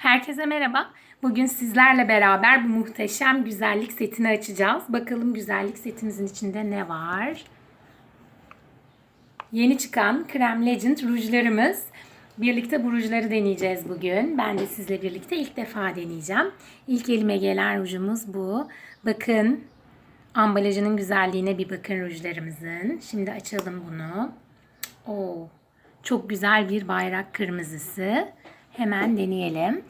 Herkese merhaba. Bugün sizlerle beraber bu muhteşem güzellik setini açacağız. Bakalım güzellik setimizin içinde ne var? Yeni çıkan Krem Legend rujlarımız. Birlikte bu rujları deneyeceğiz bugün. Ben de sizle birlikte ilk defa deneyeceğim. İlk elime gelen rujumuz bu. Bakın ambalajının güzelliğine bir bakın rujlarımızın. Şimdi açalım bunu. Oo, çok güzel bir bayrak kırmızısı. Hemen deneyelim.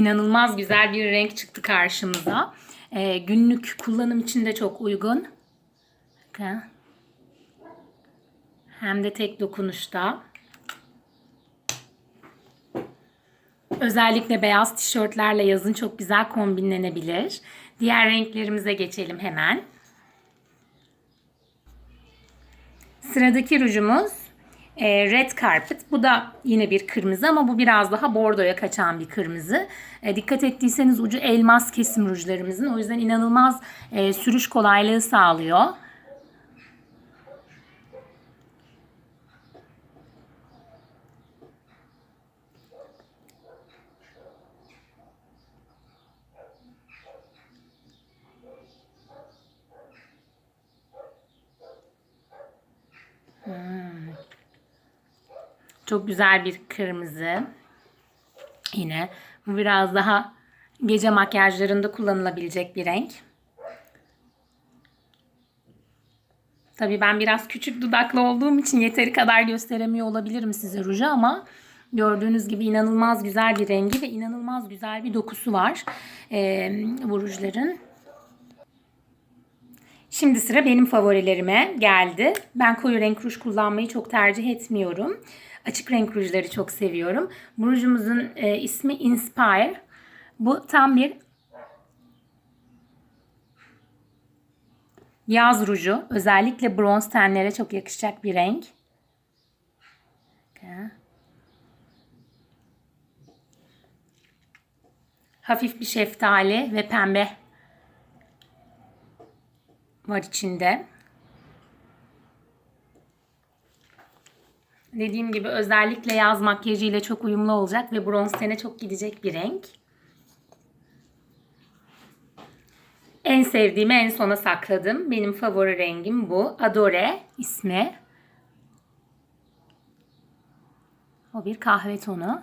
İnanılmaz güzel bir renk çıktı karşımıza. Ee, günlük kullanım için de çok uygun. Hem de tek dokunuşta. Özellikle beyaz tişörtlerle yazın çok güzel kombinlenebilir. Diğer renklerimize geçelim hemen. Sıradaki rujumuz e, Red Carpet. Bu da yine bir kırmızı ama bu biraz daha bordoya kaçan bir kırmızı. E, dikkat ettiyseniz ucu elmas kesim rujlarımızın. O yüzden inanılmaz e, sürüş kolaylığı sağlıyor. Çok güzel bir kırmızı. Yine bu biraz daha gece makyajlarında kullanılabilecek bir renk. Tabii ben biraz küçük dudaklı olduğum için yeteri kadar gösteremiyor olabilirim size ruju ama gördüğünüz gibi inanılmaz güzel bir rengi ve inanılmaz güzel bir dokusu var ee, bu rujların. Şimdi sıra benim favorilerime geldi. Ben koyu renk ruj kullanmayı çok tercih etmiyorum. Açık renk rujları çok seviyorum. Bu rujumuzun e, ismi Inspire. Bu tam bir yaz ruju. Özellikle bronz tenlere çok yakışacak bir renk. Hafif bir şeftali ve pembe var içinde. Dediğim gibi özellikle yaz makyajı ile çok uyumlu olacak ve bronz tene çok gidecek bir renk. En sevdiğimi en sona sakladım. Benim favori rengim bu. Adore ismi. O bir kahve tonu.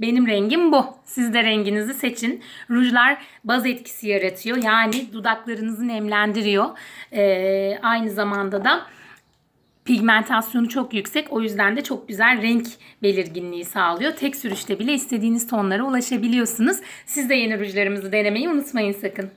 Benim rengim bu. Siz de renginizi seçin. Rujlar baz etkisi yaratıyor. Yani dudaklarınızı nemlendiriyor. Ee, aynı zamanda da pigmentasyonu çok yüksek. O yüzden de çok güzel renk belirginliği sağlıyor. Tek sürüşte bile istediğiniz tonlara ulaşabiliyorsunuz. Siz de yeni rujlarımızı denemeyi unutmayın sakın.